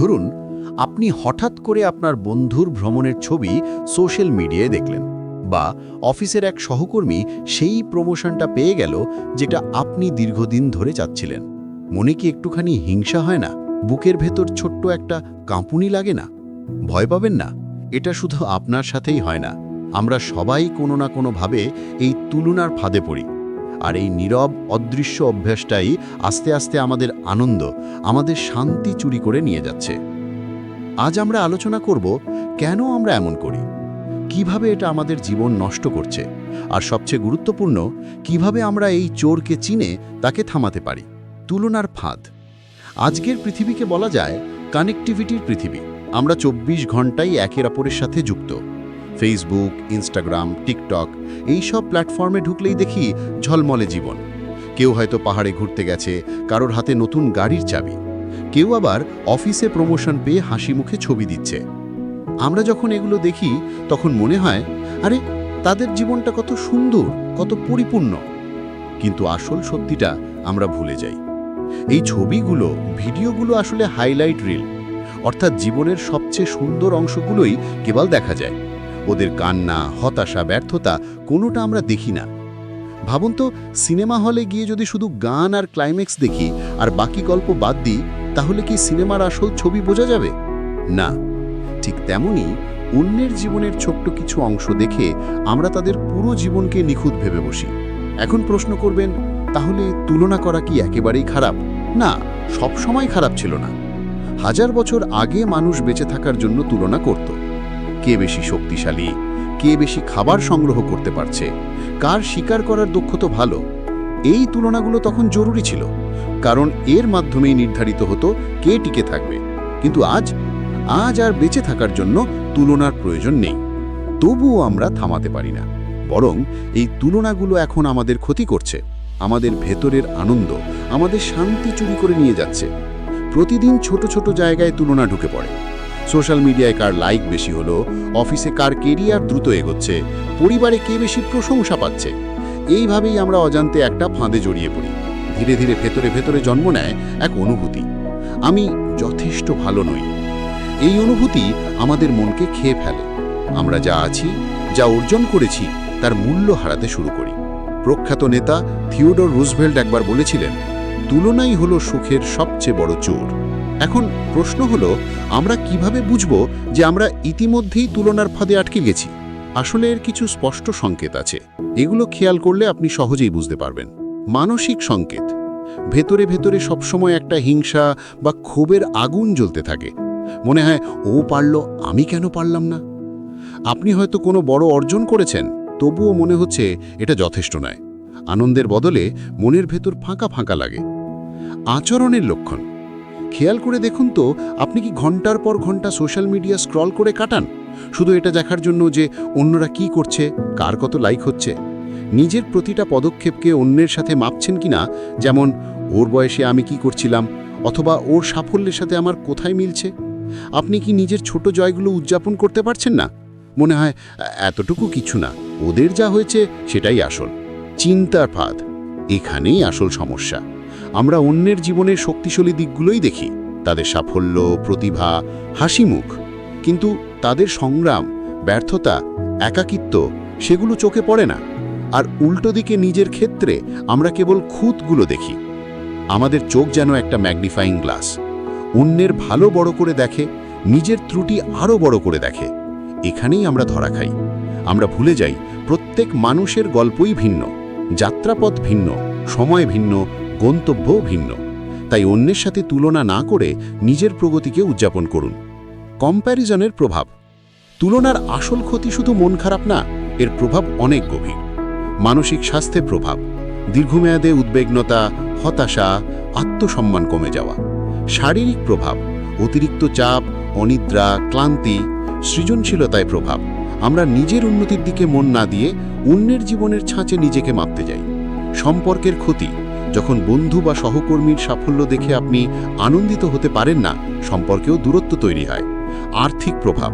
ধরুন, আপনি হঠাৎ করে আপনার বন্ধুর ভ্রমণের ছবি সোশ্যাল মিডিয়ায় দেখলেন বা অফিসের এক সহকর্মী সেই প্রমোশনটা পেয়ে গেল যেটা আপনি দীর্ঘদিন ধরে চাচ্ছিলেন। মনে কি একটুখানি হিংসা হয় না? বুকের ভেতর ছোট্ট একটা কাঁপুনি লাগে না? ভয় পাবেন না, এটা শুধু আপনার সাথেই হয় না। আমরা সবাই কোনো না কোনোভাবে এই তুলনার ফাঁদে পড়ি। আর এই নীরব, অদৃশ্য অভ্যাসটাই আস্তে আস্তে আমাদের আনন্দ, আমাদের শান্তি চুরি করে নিয়ে যাচ্ছে। আজ আমরা আলোচনা করব, কেন আমরা এমন করি? কীভাবে এটা আমাদের জীবন নষ্ট করছে? আর সবচেয়ে গুরুত্বপূর্ণ, কীভাবে আমরা এই চোরকে চিনে তাকে থামাতে পারি? তুলনার ফাঁদ। আজকের পৃথিবীকে বলা যায় কানেক্টিভিটির পৃথিবী। আমরা চব্বিশ ঘন্টাই একের অপরের সাথে যুক্ত। ফেসবুক ইনস্টাগ্রাম টিকটক এই সব প্ল্যাটফর্মে ঢুকলেই দেখি ঝলমলে জীবন। কেউ হয়তো পাহাড়ে ঘুরতে গেছে, কারোর হাতে নতুন গাড়ির চাবি। কেউ আবার অফিসে প্রমোশন পেয়ে হাসি মুখে ছবি দিচ্ছে। আমরা যখন এগুলো দেখি, তখন মনে হয়, আরে, তাদের জীবনটা কত সুন্দর, কত পরিপূর্ণ। কিন্তু আসল সত্যিটা আমরা ভুলে যাই। এই ছবিগুলো, ভিডিওগুলো আসলে হাইলাইট রিল অর্থাৎ জীবনের সবচেয়ে সুন্দর অংশগুলোই কেবল দেখা যায়। ওদের কান্না, হতাশা, ব্যর্থতা কোনোটা আমরা দেখি না। ভাবুন তো, সিনেমা হলে গিয়ে যদি শুধু গান আর ক্লাইম্যাক্স দেখি আর বাকি গল্প বাদ দিই, তাহলে কি সিনেমার আসল ছবি বোঝা যাবে? না। ঠিক তেমনি অন্যের জীবনের ছোট্ট কিছু অংশ দেখে আমরা তাদের পুরো জীবনকে নিখুঁত ভেবে বসি। এখন প্রশ্ন করবেন, তাহলে তুলনা করা কি একেবারেই খারাপ? না সব সময় খারাপ ছিল না। হাজার বছর আগে মানুষ বেঁচে থাকার জন্য তুলনা করত। কে বেশি শক্তিশালী? কে বেশি খাবার সংগ্রহ করতে পারছে? কার শিকার করার দক্ষতা ভালো। এই তুলনাগুলো তখন জরুরি ছিল, কারণ এর মাধ্যমেই নির্ধারিত হতো কে টিকে থাকবে। কিন্তু আজ আজ আর বেঁচে থাকার জন্য তুলনার প্রয়োজন নেই। তবুও আমরা থামাতে পারি না। বরং এই তুলনাগুলো এখন আমাদের ক্ষতি করছে, আমাদের ভেতরের আনন্দ, আমাদের শান্তি চুরি করে নিয়ে যাচ্ছে। প্রতিদিন ছোট ছোট জায়গায় তুলনা ঢুকে পড়ে। সোশ্যাল মিডিয়ায় কার লাইক বেশি হলো, অফিসে কার কেরিয়ার দ্রুত এগোচ্ছে, পরিবারে কে বেশি প্রশংসা পাচ্ছে? এইভাবেই আমরা অজান্তে একটা ফাঁদে জড়িয়ে পড়ি। ধীরে ধীরে ভেতরে ভেতরে জন্ম নেয় এক অনুভূতি। আমি যথেষ্ট ভালো নই। এই অনুভূতি আমাদের মনকে খেয়ে ফেলে। আমরা যা আছি, যা অর্জন করেছি, তার মূল্য হারাতে শুরু করি। প্রখ্যাত নেতা থিওডর রুজভেল্ট একবার বলেছিলেন, তুলনাই হলো সুখের সবচেয়ে বড় চোর। এখন প্রশ্ন হলো, আমরা কীভাবে বুঝব যে আমরা ইতিমধ্যেই তুলনার ফাঁদে আটকে গেছি? আসলে এর কিছু স্পষ্ট সংকেত আছে। এগুলো খেয়াল করলে আপনি সহজেই বুঝতে পারবেন। মানসিক সংকেত। ভেতরে ভেতরে সবসময় একটা হিংসা বা ক্ষোভের আগুন জ্বলতে থাকে। মনে হয়, ও পারল, আমি কেন পারলাম না? আপনি হয়তো কোনো বড় অর্জন করেছেন, তবুও মনে হচ্ছে এটা যথেষ্ট নয়। আনন্দের বদলে মনের ভেতর ফাঁকা ফাঁকা লাগে। আচরণের লক্ষণ। খেয়াল করে দেখুন তো, আপনি কি ঘণ্টার পর ঘণ্টা সোশ্যাল মিডিয়া স্ক্রল করে কাটান? শুধু এটা দেখার জন্য যে অন্যরা কি করছে, কার কত লাইক হচ্ছে। নিজের প্রতিটা পদক্ষেপকে অন্যের সাথে মাপছেন কিনা, যেমন, ওর বয়সে আমি কি করছিলাম? অথবা, ওর সাফল্যের সাথে আমার কোথায় মিলছে? আপনি কি নিজের ছোট জয়গুলো উদযাপন করতে পারছেন না? মনে হয়, এতটুকু কিছু না, ওদের যা হয়েছে সেটাই আসল। চিন্তার ফাঁদ, এখানেই আসল সমস্যা। আমরা অন্যের জীবনের শক্তিশালী দিকগুলোই দেখি। তাদের সাফল্য, প্রতিভা হাসি মুখ কিন্তু তাদের সংগ্রাম, ব্যর্থতা, একাকিত্ব, সেগুলো চোখে পড়ে না। আর উল্টো দিকে নিজের ক্ষেত্রে আমরা কেবল খুঁতগুলো দেখি। আমাদের চোখ যেন একটা ম্যাগনিফাইং গ্লাস। অন্যের ভালো বড় করে দেখে, নিজের ত্রুটি আরও বড় করে দেখে। এখানেই আমরা ধরা খাই। আমরা ভুলে যাই, প্রত্যেক মানুষের গল্পই ভিন্ন। যাত্রাপথ ভিন্ন, সময় ভিন্ন গন্তব্যও ভিন্ন। তাই অন্যের সাথে তুলনা না করে নিজের প্রগতিকে উদযাপন করুন। কম্প্যারিজনের প্রভাব। তুলনার আসল ক্ষতি শুধু মন খারাপ না, এর প্রভাব অনেক গভীর। মানসিক স্বাস্থ্যের প্রভাব। দীর্ঘমেয়াদে উদ্বেগনতা, হতাশা, আত্মসম্মান কমে যাওয়া। শারীরিক প্রভাব। অতিরিক্ত চাপ, অনিদ্রা, ক্লান্তি, সৃজনশীলতায় প্রভাব। আমরা নিজের উন্নতির দিকে মন না দিয়ে অন্যের জীবনের ছাঁচে নিজেকে মাপতে যাই। সম্পর্কের ক্ষতি। যখন বন্ধু বা সহকর্মীর সাফল্য দেখে আপনি আনন্দিত হতে পারেন না, সম্পর্কেও দূরত্ব তৈরি হয়। আর্থিক প্রভাব।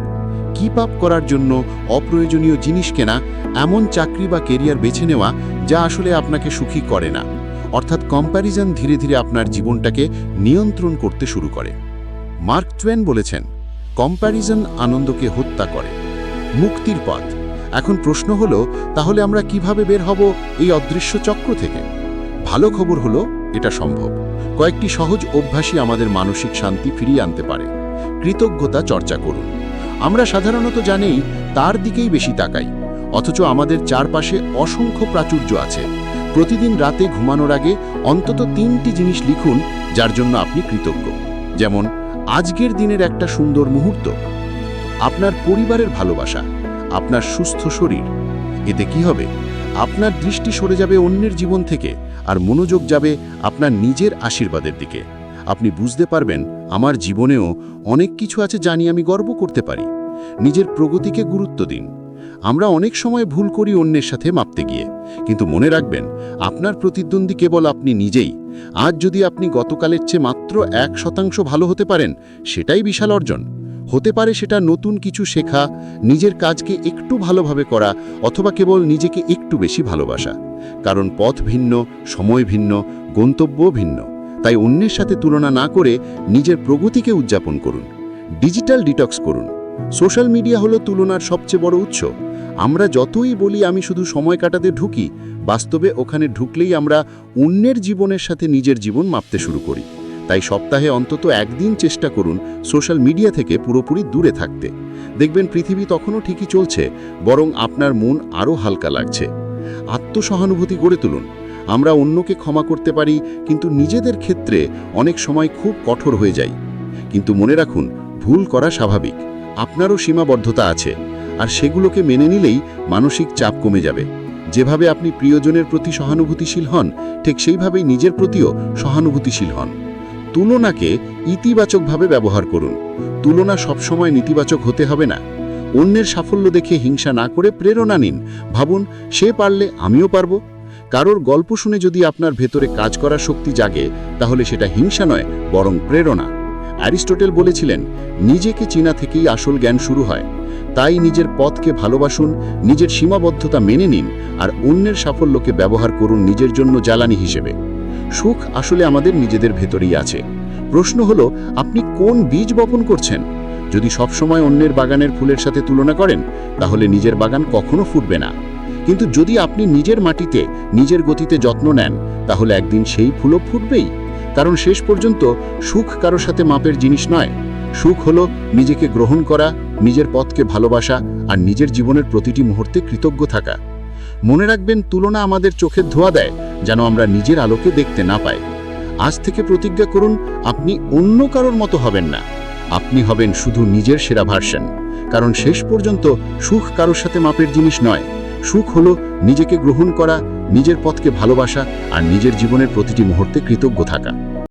কিপ আপ করার জন্য অপ্রয়োজনীয় জিনিস কেনা, এমন চাকরি বা কেরিয়ার বেছে নেওয়া যা আসলে আপনাকে সুখী করে না। অর্থাৎ কম্প্যারিজন ধীরে ধীরে আপনার জীবনটাকে নিয়ন্ত্রণ করতে শুরু করে। মার্ক টুয়েন বলেছেন কম্প্যারিজন আনন্দকে হত্যা করে। মুক্তির পথ। এখন প্রশ্ন হলো, তাহলে আমরা কীভাবে বের হব এই অদৃশ্য চক্র থেকে? ভালো খবর হলো, এটা সম্ভব। কয়েকটি সহজ অভ্যাসই আমাদের মানসিক শান্তি ফিরিয়ে আনতে পারে। কৃতজ্ঞতা চর্চা করুন। আমরা সাধারণত জানি, তার দিকেই বেশি তাকাই। অথচ আমাদের চারপাশে অসংখ্য প্রাচুর্য আছে। প্রতিদিন রাতে ঘুমানোর আগে অন্তত তিনটি জিনিস লিখুন, যার জন্য আপনি কৃতজ্ঞ। যেমন, আজকের দিনের একটা সুন্দর মুহূর্ত। আপনার পরিবারের ভালোবাসা, আপনার সুস্থ শরীর। এতে কি হবে? আপনার দৃষ্টি সরে যাবে অন্যের জীবন থেকে আর মনোযোগ যাবে আপনার নিজের আশীর্বাদের দিকে। আপনি বুঝতে পারবেন, আমার জীবনেও অনেক কিছু আছে জানি আমি গর্ব করতে পারি। নিজের প্রগতিকে গুরুত্ব দিন। আমরা অনেক সময় ভুল করি অন্যের সাথে মাপতে গিয়ে। কিন্তু মনে রাখবেন, আপনার প্রতিদ্বন্দ্বী কেবল আপনি নিজেই। আজ যদি আপনি গতকালের চেয়ে মাত্র এক শতাংশ ভালো হতে পারেন, সেটাই বিশাল অর্জন। হতে পারে সেটা নতুন কিছু শেখা, নিজের কাজকে একটু ভালোভাবে করা, অথবা কেবল নিজেকে একটু বেশি ভালোবাসা। কারণ পথ ভিন্ন, সময় ভিন্ন গন্তব্যও ভিন্ন। তাই অন্যের সাথে তুলনা না করে নিজের প্রগতিকে উদযাপন করুন। ডিজিটাল ডিটক্স করুন। সোশ্যাল মিডিয়া হলো তুলনার সবচেয়ে বড় উৎস। আমরা যতই বলি আমি শুধু সময় কাটাতে ঢুকি, বাস্তবে ওখানে ঢুকলেই আমরা অন্যের জীবনের সাথে নিজের জীবন মাপতে শুরু করি। তাই সপ্তাহে অন্তত একদিন চেষ্টা করুন সোশ্যাল মিডিয়া থেকে পুরোপুরি দূরে থাকতে। দেখবেন পৃথিবী তখনও ঠিকই চলছে, বরং আপনার মন আরও হালকা লাগছে। আত্মসহানুভূতি গড়ে তুলুন। আমরা অন্যকে ক্ষমা করতে পারি, কিন্তু নিজেদের ক্ষেত্রে অনেক সময় খুব কঠোর হয়ে যাই। কিন্তু মনে রাখুন, ভুল করা স্বাভাবিক। আপনারও সীমাবদ্ধতা আছে। আর সেগুলোকে মেনে নিলেই মানসিক চাপ কমে যাবে। যেভাবে আপনি প্রিয়জনের প্রতি সহানুভূতিশীল হন, ঠিক সেইভাবেই নিজের প্রতিও সহানুভূতিশীল হন। তুলনাকে ইতিবাচকভাবে ব্যবহার করুন। তুলনা সবসময় নেতিবাচক হতে হবে না। অন্যের সাফল্য দেখে হিংসা না করে প্রেরণা নিন। ভাবুন, সে পারলে আমিও পারব। কারোর গল্প শুনে যদি আপনার ভেতরে কাজ করার শক্তি জাগে, তাহলে সেটা হিংসা নয়, বরং প্রেরণা। অ্যারিস্টোটেল বলেছিলেন, নিজেকে চীনা থেকেই আসল জ্ঞান শুরু হয়। তাই নিজের পথকে ভালোবাসুন, নিজের সীমাবদ্ধতা মেনে নিন, আর অন্যের সাফল্যকে ব্যবহার করুন নিজের জন্য জ্বালানি হিসেবে। সুখ আসলে আমাদের নিজেদের ভেতরেই আছে। প্রশ্ন হলো, আপনি কোন বীজ বপন করছেন? যদি সবসময় অন্যের বাগানের ফুলের সাথে তুলনা করেন, তাহলে নিজের বাগান কখনো ফুটবে না। কিন্তু যদি আপনি নিজের মাটিতে নিজের গতিতে যত্ন নেন, তাহলে একদিন সেই ফুলও ফুটবেই। কারণ শেষ পর্যন্ত সুখ কারোর সাথে মাপের জিনিস নয়। সুখ হলো নিজেকে গ্রহণ করা, নিজের পথকে ভালোবাসা আর নিজের জীবনের প্রতিটি মুহূর্তে কৃতজ্ঞ থাকা। মনে রাখবেন, তুলনা আমাদের চোখের ধোয়া দেয়, যেন আমরা নিজের আলোকে দেখতে না পাই। আজ থেকে প্রতিজ্ঞা করুন, আপনি অন্য কারোর মতো হবেন না। আপনি হবেন শুধু নিজের সেরা ভার্সন। কারণ শেষ পর্যন্ত সুখ কারোর সাথে মাপের জিনিস নয়। সুখ হলো নিজেকে গ্রহণ করা, নিজের পথকে ভালোবাসা আর নিজের জীবনের প্রতিটি মুহূর্তে কৃতজ্ঞ থাকা।